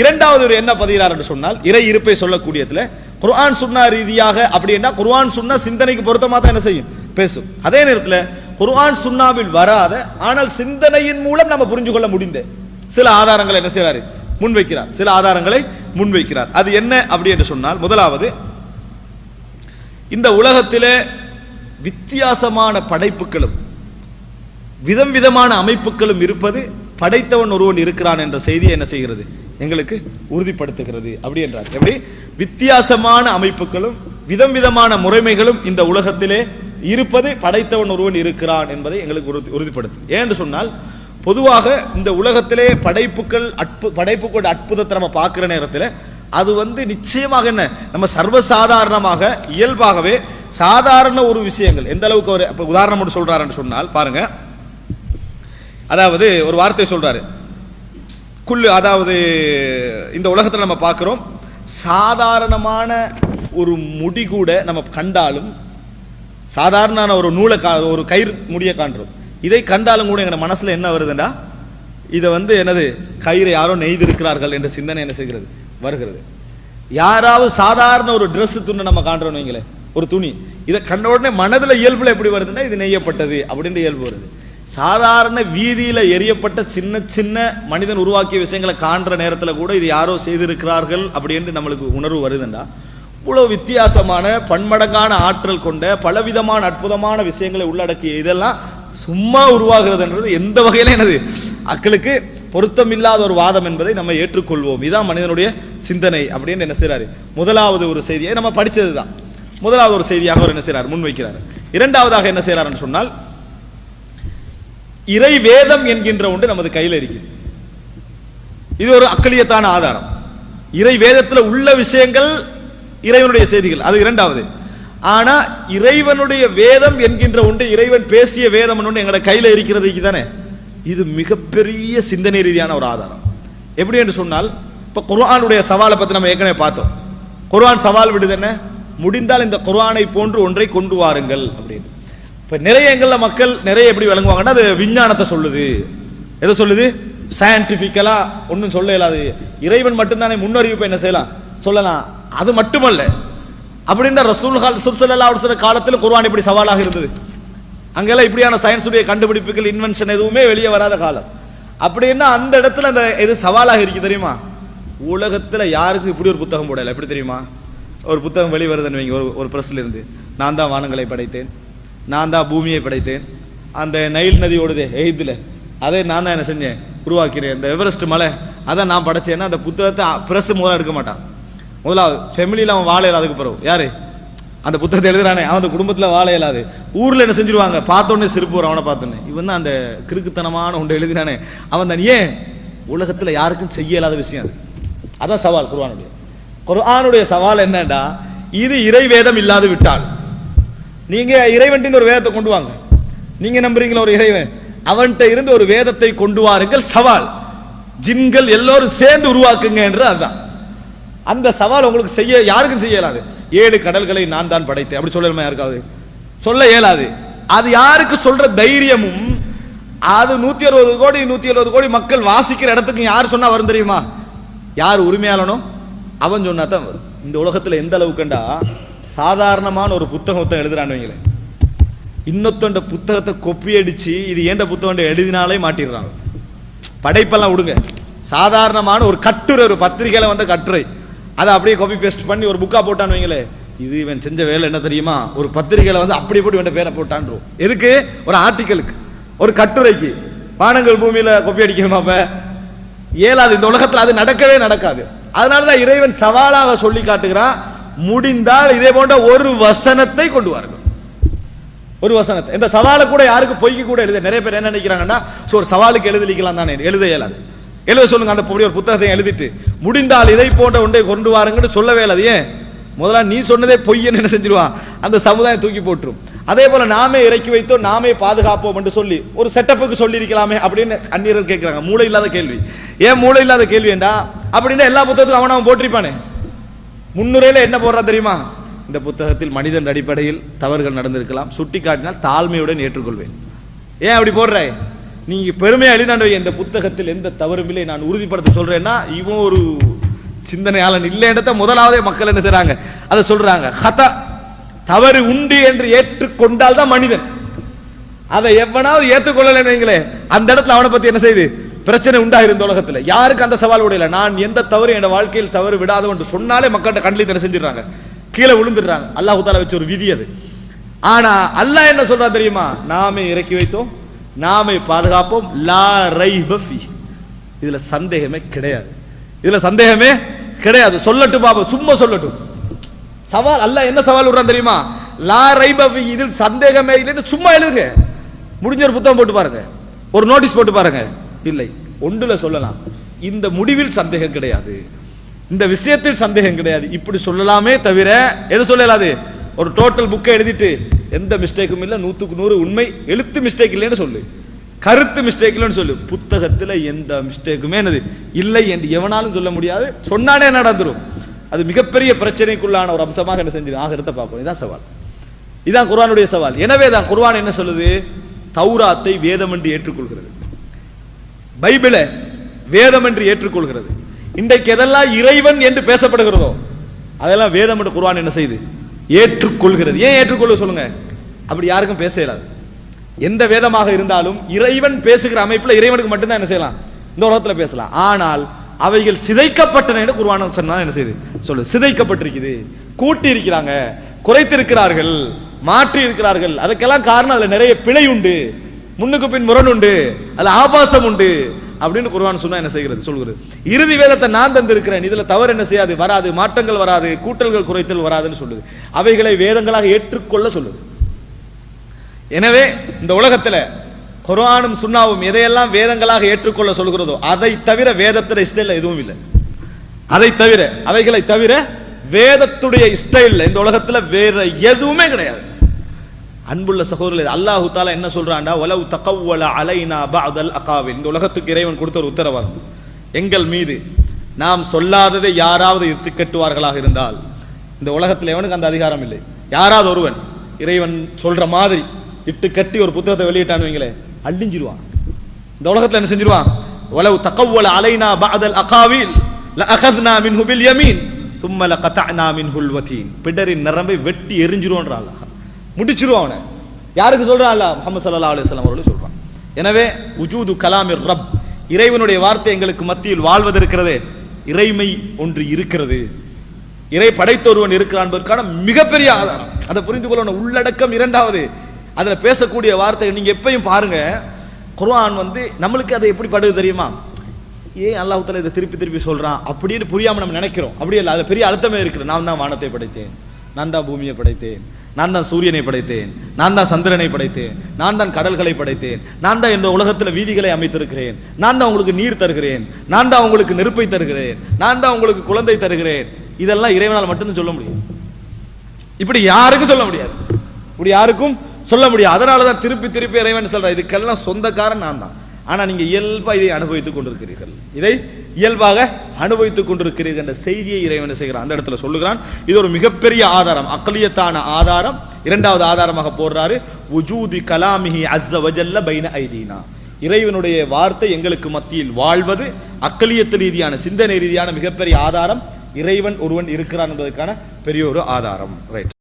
இரண்டாவது ஒரு என்ன பதிகிறார் என்று சொன்னால் இறை இருப்பை சொல்லக்கூடியதுல குர்ஆன் சுன்னா ரீதியாக அப்படின்னா குர்ஆன் சுன்னா சிந்தனைக்கு பொருத்தமாக தான் என்ன செய்யும்? பேசும். அதே நேரத்தில் குர்ஆன் சுன்னாவில் வராத ஆனால் சிந்தனையின் மூலம் நம்ம புரிஞ்சு கொள்ள முடிந்த சில ஆதாரங்களை என்ன செய்றாரு? முன்வைக்கிறார். சில ஆதாரங்களை முன்வைக்கிறார். அது என்ன அப்படி என்று சொன்னால் முதலாவது இந்த உலகத்திலே வித்தியாசமான படைப்புகளும் விதம் விதமான அமைப்புகளும் இருப்பது படைத்தவன் ஒருவன் இருக்கிறான் என்ற செய்தியை என்ன செய்கிறது? எங்களுக்கு உறுதிப்படுத்துகிறது. அப்படி என்றார் எப்படி? வித்தியாசமான அமைப்புகளும் விதம் விதமான முறைமைகளும் இந்த உலகத்திலே இருப்பது படைத்தவன் ஒருவன் இருக்கிறான் என்பதை எங்களுக்கு உறுதி உறுதிப்படுத்தும் ஏன்னு சொன்னால் பொதுவாக இந்த உலகத்திலே படைப்புகள் அற்பு படைப்புகளோட அற்புதத்தை நம்ம பார்க்குற நேரத்தில் அது வந்து நிச்சயமாக என்ன? நம்ம சர்வசாதாரணமாக இயல்பாகவே சாதாரண ஒரு விஷயங்கள். எந்த அளவுக்கு ஒரு இப்ப உதாரணம் ஒன்று சொல்றாருன்னு சொன்னால் பாருங்க. அதாவது ஒரு வார்த்தை சொல்றாரு. குள்ளு அதாவது இந்த உலகத்தில் நம்ம பார்க்குறோம் சாதாரணமான ஒரு முடி கூட நம்ம கண்டாலும் சாதாரண ஒரு நூலை கா ஒரு கயிறு முடியை காண்றோம். இதை கண்டாலும் கூட எங்கள் மனசில் என்ன வருதுண்டா? இதை வந்து என்னது? கயிறை யாரோ நெய்திருக்கிறார்கள் என்ற சிந்தனை என்ன செய்கிறது? வருகிறது. யாராவது சாதாரண ஒரு ட்ரெஸ் துணி நம்ம காண்றோம் வைங்களேன் ஒரு துணி. இதை கண்ட உடனே மனதில் இயல்பில் எப்படி வருதுன்னா இது நெய்யப்பட்டது அப்படின்ற இயல்பு வருது. சாதாரண வீதியில் எரியப்பட்ட சின்ன சின்ன மனிதன் உருவாக்கிய விஷயங்களை காண்ற நேரத்தில் கூட இது யாரோ செய்திருக்கிறார்கள் அப்படின்னு நம்மளுக்கு உணர்வு வருதுண்டா? இவ்வளோ வித்தியாசமான பன்மடங்கான ஆற்றல் கொண்ட பலவிதமான அற்புதமான விஷயங்களை உள்ளடக்கிய இதெல்லாம் சும்மா உருவாகிறதுன்றது எந்த வகையில எனது அக்களுக்கு பொருத்தமில்லாத ஒரு வாதம் என்பதை நம்ம ஏற்றுக்கொள்வோம். இதான் மனிதனுடைய சிந்தனை அப்படின்னு என்ன செய்கிறாரு முதலாவது ஒரு செய்தியை நம்ம படித்தது தான் முதலாவது ஒரு செய்தியாக அவர் என்ன செய்கிறார் முன்வைக்கிறார். இரண்டாவதாக என்ன செய்றாருன்னு சொன்னால் இறை வேதம் என்கின்ற ஒன்று நமது கையில் இருக்குது இது ஒரு அக்கலியத்தான ஆதாரம். இறை வேதத்தில் உள்ள விஷயங்கள் இறைவனுடைய செய்திகள். அது இரண்டாவது. ஆனா இறைவனுடைய வேதம் என்கின்ற ஒன்று இறைவன் பேசிய வேதம் ஒன்று எங்களோட கையில் இருக்கிறது தானே இது மிகப்பெரிய சிந்தனை ரீதியான ஒரு ஆதாரம். எப்படி என்று சொன்னால் இப்போ குர்ஆனுடைய சவாலை பற்றி நம்ம ஏற்கனவே பார்த்தோம். குர்ஆன் சவால் விடுது என்ன? முடிந்தால் இந்த குர்ஆனை போன்று ஒன்றை கொண்டு வாருங்கள் அப்படின்னு. இப்ப நிறைய எங்கள்ல மக்கள் நிறைய எப்படி விளங்குவாங்கன்னா அது விஞ்ஞானத்தை சொல்லுது. எதை சொல்லுது? சயின்டிபிக்கலா ஒன்றும் சொல்ல இயலாது. இறைவன் மட்டும்தானே முன்னறிவிப்பை என்ன செய்யலாம்? சொல்லலாம். அது மட்டுமல்ல. அப்படின்ற ரசூல் சுப்சல்லா சில காலத்தில் குர்வான் இப்படி சவாலாக இருந்தது. அங்கெல்லாம் இப்படியான சயின்ஸுடைய கண்டுபிடிப்புகள் இன்வென்ஷன் எதுவுமே வெளியே வராத காலம். அப்படின்னா அந்த இடத்துல அந்த இது சவாலாக இருக்கு தெரியுமா? உலகத்தில் யாருக்கும் இப்படி ஒரு புத்தகம் போடல. எப்படி தெரியுமா? ஒரு புத்தகம் வெளிவருதுன்னு வைங்க ஒரு ஒரு பிரஸ்ல இருந்து. நான் தான் வானங்களை படைத்தேன். நான் தான் பூமியை படைத்தேன். அந்த நைல் நதி ஓடுதே எகிப்துல. அதை நான் தான் என்ன செஞ்சேன்? உருவாக்கிறேன் இந்த எவரெஸ்ட் மலை அதை நான் படைச்சேன்னா அந்த புத்தகத்தை பிரஸ் முதல்ல எடுக்க மாட்டான். முதலாவது ஃபெமிலியில் அவன் வாழ இயலாது அதுக்கு பிறகு. யார்? அந்த புத்தகத்தை எழுதுறானே. அவன் அந்த குடும்பத்தில் வாழ இயலாது. ஊரில் என்ன செஞ்சிருவாங்க? பார்த்தோன்னே சிரிப்பு வரும் அவனை பார்த்தோன்னே. இவன் தான் அந்த கிறுக்குத்தனமான ஒன்று எழுதினானே. அவன் தான் ஏன்? உலகத்தில் யாருக்கும் செய்ய இயலாத விஷயம் அது. அதான் சவால் குருவானுடைய குர்ஆனுடைய சவால் என்னடா இது இறைவேதம் இல்லாது விட்டால். நீங்க இறைவன்ட்டு ஒரு வேதத்தை கொண்டு வாங்க. நீங்க நம்புறீங்களா ஒரு இறைவன்? அவன்கிட்ட இருந்து ஒரு வேதத்தை கொண்டு வாருங்கள் சவால். ஜின்கள் எல்லோரும் சேர்ந்து உருவாக்குங்க என்றது அதுதான். அந்த சவால் உங்களுக்கு செய்ய யாருக்கும் செய்ய இயலாது ஏழு கடல்களை நான் தான் படைத்தேன். அப்படி சொல்லணுமா யாருக்காவது? சொல்ல இயலாது. அது யாருக்கு சொல்ற தைரியமும் அது நூத்தி அறுபது கோடி நூத்தி அறுபது கோடி மக்கள் வாசிக்கிற இடத்துக்கு யார் சொன்னா வரும் தெரியுமா? யார் உரிமையாளனோ? அவன் சொன்னா தான் இந்த உலகத்துல எந்த அளவுக்குண்டா சாதாரணமான ஒரு புத்தகம் ஒருத்தன் எழுதுறான்னு வைங்களேன். புத்தகத்தை கொப்பி அடித்து இது ஏண்ட புத்தகம் எழுதினாலே மாட்டிடுறாங்க. படைப்பெல்லாம் விடுங்க சாதாரணமான ஒரு கட்டுரை ஒரு பத்திரிகையில் வந்த கட்டுரை. அதை அப்படியே காப்பி பேஸ்ட் பண்ணி ஒரு புக்காக போட்டான்னு வைங்களே இது இவன் செஞ்ச வேலை என்ன தெரியுமா? ஒரு பத்திரிகையில் வந்து அப்படி போட்டு இவன் பேரை போட்டான்றோம். எதுக்கு? ஒரு ஆர்டிக்கலுக்கு ஒரு கட்டுரைக்கு. வானங்கள் பூமியில் கொப்பி அடிக்கணுமா அப்ப. இந்த உலகத்தில் அது நடக்கவே நடக்காது. அதனாலதான் இறைவன் சவாலாக சொல்லி காட்டுகிறான். முடிந்தால் இதே போன்ற ஒரு வசனத்தை கொண்டு வாருங்கள். ஒரு வசனத்தை. இந்த சவாலை கூட யாருக்கு பொய்க்கு கூட எழுத நிறைய பேர் என்ன நினைக்கிறாங்கன்னா ஸோ ஒரு சவாலுக்கு எழுதலிக்கலாம் தானே எழுத இயலாது. எழுத சொல்லுங்க அந்த ஒரு புத்தகத்தை எழுதிட்டு முடிந்தால் இதை போன்ற ஒன்றை கொண்டு வாருங்கன்னு சொல்லவே இல்லாது. ஏன்? முதல்ல நீ சொன்னதே பொய்யன்னு என்ன செஞ்சிருவான்? அந்த சமுதாயம் தூக்கி போட்டுரும். அதே போல நாமே இறக்கி வைத்தோம் நாமே பாதுகாப்போம் என்று சொல்லி ஒரு செட்டப்புக்கு சொல்லி இருக்கலாமே அப்படின்னு அந்நியர்கள் கேட்கிறாங்க. மூளை இல்லாத கேள்வி. ஏன் மூளை இல்லாத கேள்வி என்றா அப்படின்னா எல்லா புத்தகத்துக்கும் அவன் அவன் போட்டிருப்பானே. முன்னுரையில் என்ன போடுறா தெரியுமா? இந்த புத்தகத்தில் மனிதன் அடிப்படையில் தவறுகள் நடந்திருக்கலாம். சுட்டி காட்டினால் தாழ்மையுடன் ஏற்றுக்கொள்வேன். ஏன் அப்படி போடுறாய் நீங்க பெருமையா எழுதினாண்டு இந்த புத்தகத்தில் எந்த தவறும் இல்லை. நான் உறுதிப்படுத்த சொல்றேன்னா இவன் ஒரு சிந்தனையாளன் இல்லைன்றத முதலாவதே மக்கள் என்ன செய்றாங்க? அதை சொல்றாங்க. ஹதா தவறு உண்டு என்று ஏற்றுக்கொண்டால் தான் மனிதன். அதை எவனாவது ஏற்றுக்கொள்ளலைன்னு வைங்களே அந்த இடத்துல அவனை பத்தி என்ன செய்யுது பிரச்சனை உண்டாக இருந்த உலகத்தில். யாருக்கு அந்த சவால் உடையல? நான் எந்த தவறு என் வாழ்க்கையில் தவறு விடாதவன் என்று சொன்னாலே மக்கள்கிட்ட கண்ணில் தன செஞ்சிடறாங்க. கீழே விழுந்துடுறாங்க. அல்லாஹு தாலா வச்ச ஒரு விதி அது. ஆனா அல்லாஹ் என்ன சொல்றா தெரியுமா? நாமே இறக்கி வைத்தோம் நாமே பாதுகாப்போம். லா ரைப இதுல சந்தேகமே கிடையாது. இதுல சந்தேகமே கிடையாது. சொல்லட்டும் பாபா சும்மா சொல்லட்டும். சவால் அல்லாஹ் என்ன சவால் விடுறான் தெரியுமா? லா ரைப இதில் சந்தேகமே இல்லைன்னு சும்மா எழுதுங்க. முடிஞ்ச ஒரு புத்தகம் போட்டு பாருங்க. ஒரு நோட்டீஸ் போட்டு பாருங்க. இல்லை. ஒன்றுல சொல்லலாம். இந்த முடிவில் சந்தேகம் கிடையாது. இந்த விஷயத்தில் சந்தேகம் கிடையாது. இப்படி சொல்லலாமே தவிர எது சொல்லலாது? ஒரு டோட்டல் புக்கை எழுதிட்டு எந்த மிஸ்டேக்கும் இல்லை நூற்றுக்கு நூறு உண்மை எழுத்து மிஸ்டேக் இல்லைன்னு சொல்லு. கருத்து மிஸ்டேக் இல்லைன்னு சொல்லு. புத்தகத்தில் எந்த மிஸ்டேக்குமே என்னது? இல்லை என்று எவனாலும் சொல்ல முடியாது. சொன்னானே நடந்துடும் அது மிகப்பெரிய பிரச்சனைக்குள்ளான ஒரு அம்சமாக என்ன செஞ்சு ஆகிறத பார்ப்போம் இதான் சவால். இதான் குர்வானுடைய சவால். எனவே தான் குர்வான் என்ன சொல்லுது? தௌராத்தை வேதம் என்று ஏற்றுக்கொள்கிறது. பைபிளை வேதம் என்று ஏற்றுக்கொள்கிறது. இன்றைக்கு எதெல்லாம் இறைவன் என்று பேசப்படுகிறதோ அதெல்லாம் வேதம் என்று குர்வான் என்ன செய்யுது ஏற்றுக்கொள்கிறது. ஏன் ஏற்றுக்கொள்ள சொல்லுங்க? அப்படி யாருக்கும் பேச இயலாது. எந்த வேதமாக இருந்தாலும் இறைவன் பேசுகிற அமைப்பில் இறைவனுக்கு மட்டும்தான் என்ன செய்யலாம்? இந்த உலகத்தில் பேசலாம். ஆனால் அவைகள் சிதைக்கப்பட்டன என்று குர்ஆன் சொன்னா என்ன செய்யுது? சொல்லு சிதைக்கப்பட்டிருக்குது. கூட்டி இருக்கிறாங்க குறைத்திருக்கிறார்கள் மாற்றி இருக்கிறார்கள் அதுக்கெல்லாம் காரணம் அதில் நிறைய பிழை உண்டு. முன்னுக்கு பின் முரண் உண்டு அதுல ஆபாசம் உண்டு அப்படின்னு குர்ஆன் சொன்னா என்ன செய்கிறது? சொல்கிறது. இறுதி வேதத்தை நான் தந்திருக்கிறேன். இதுல தவறு என்ன செய்யாது? வராது. மாற்றங்கள் வராது. கூட்டல்கள் குறைத்தல் வராதுன்னு சொல்லுது. அவைகளை வேதங்களாக ஏற்றுக்கொள்ள சொல்லுது. எனவே இந்த உலகத்துல குர்ஆனும் சுண்ணாவும் எதையெல்லாம் வேதங்களாக ஏற்றுக்கொள்ள சொல்கிறதோ அதை தவிர வேதத்துல இஷ்டம் எதுவும் இல்லை. அதை தவிர அவைகளை தவிர வேதத்துடைய இஷ்டம் இந்த உலகத்துல வேற எதுவுமே கிடையாது. அன்புள்ள சகோதரர் அல்லாஹு தாலா என்ன சொல்றான்டா? உலவு தகவல அலைனா பாதல் அகாவில். இந்த உலகத்துக்கு இறைவன் கொடுத்த ஒரு உத்தரவாதம். எங்கள் மீது நாம் சொல்லாததை யாராவது இழுத்து கட்டுவார்களாக இருந்தால் இந்த உலகத்தில் எவனுக்கு அந்த அதிகாரம் இல்லை? யாராவது ஒருவன் இறைவன் சொல்ற மாதிரி இட்டு கட்டி ஒரு புத்தகத்தை வெளியிட்டான்னு வைங்களே அழிஞ்சிருவான். இந்த உலகத்தில் என்ன செஞ்சிருவான்? உலவு தகவல அலைனா பாதல் அகாவில் லஅகத்னா மின்ஹு பில் யமீன் தும்மல கதஅனா மின்ஹுல் வதீன். பிடரின் நரம்பை வெட்டி எரிஞ்சிருவோன்றான் முடிச்சிருவான் அவனை. யாருக்கு சொல்றான்? அல்ல முகமது சல்லா அலுவலாம் அவர்கள் சொல்றான். எனவே உஜூது கலாமிர் ரப் இறைவனுடைய வார்த்தை எங்களுக்கு மத்தியில் வாழ்வதற்கிறது இறைமை ஒன்று இருக்கிறது. இறை படைத்த ஒருவன் இருக்கிறான் என்பதற்கான மிகப்பெரிய ஆதாரம். அதை புரிந்து கொள்ளணும். உள்ளடக்கம் இரண்டாவது. அதில் பேசக்கூடிய வார்த்தை நீங்கள் எப்பயும் பாருங்க. குர்ஆன் வந்து நம்மளுக்கு அதை எப்படி படுது தெரியுமா? ஏன் அல்லாஹ் இதை திருப்பி திருப்பி சொல்கிறான் அப்படின்னு புரியாமல் நம்ம நினைக்கிறோம். அப்படி இல்லை. அது பெரிய அழுத்தமே இருக்குது. நான் தான் வானத்தை படைத்தேன். நான் தான் பூமியை படைத்தேன். நான் தான் சூரியனை படைத்தேன். நான் தான் சந்திரனை படைத்தேன். நான் தான் கடல்களை படைத்தேன். நான் தான் இந்த உலகத்துல வீதிகளை அமைத்திருக்கிறேன். நான் தான் உங்களுக்கு நீர் தருகிறேன். நான் தான் உங்களுக்கு நெருப்பை தருகிறேன். நான் தான் உங்களுக்கு குழந்தை தருகிறேன். இதெல்லாம் இறைவனால் மட்டும்தான் சொல்ல முடியும். இப்படி யாருக்கும் சொல்ல முடியாது. இப்படி யாருக்கும் சொல்ல முடியாது. அதனால தான் திருப்பி திருப்பி இறைவன் சொல்ற இதுக்கெல்லாம் சொந்தக்காரன் நான் தான். ஆனா நீங்கள் இயல்பாக இதை அனுபவித்துக் கொண்டிருக்கிறீர்கள். இதை இயல்பாக அனுபவித்துக் கொண்டிருக்கிறீர்கள் என்ற செய்தியை இறைவன் செய்கிறான்? அந்த இடத்துல சொல்லுகிறான். இது ஒரு மிகப்பெரிய ஆதாரம் அக்கலியத்தான ஆதாரம். இரண்டாவது ஆதாரமாக போடுறாரு. உஜூதி கலாமிஹி அஸ்ஸ வஜல்ல பைன ஐதீனா. இறைவனுடைய வார்த்தை எங்களுக்கு மத்தியில் வாழ்வது அக்கலியத்து ரீதியான சிந்தனை ரீதியான மிகப்பெரிய ஆதாரம். இறைவன் ஒருவன் இருக்கிறான் என்பதற்கான பெரிய ஒரு ஆதாரம். ரைட்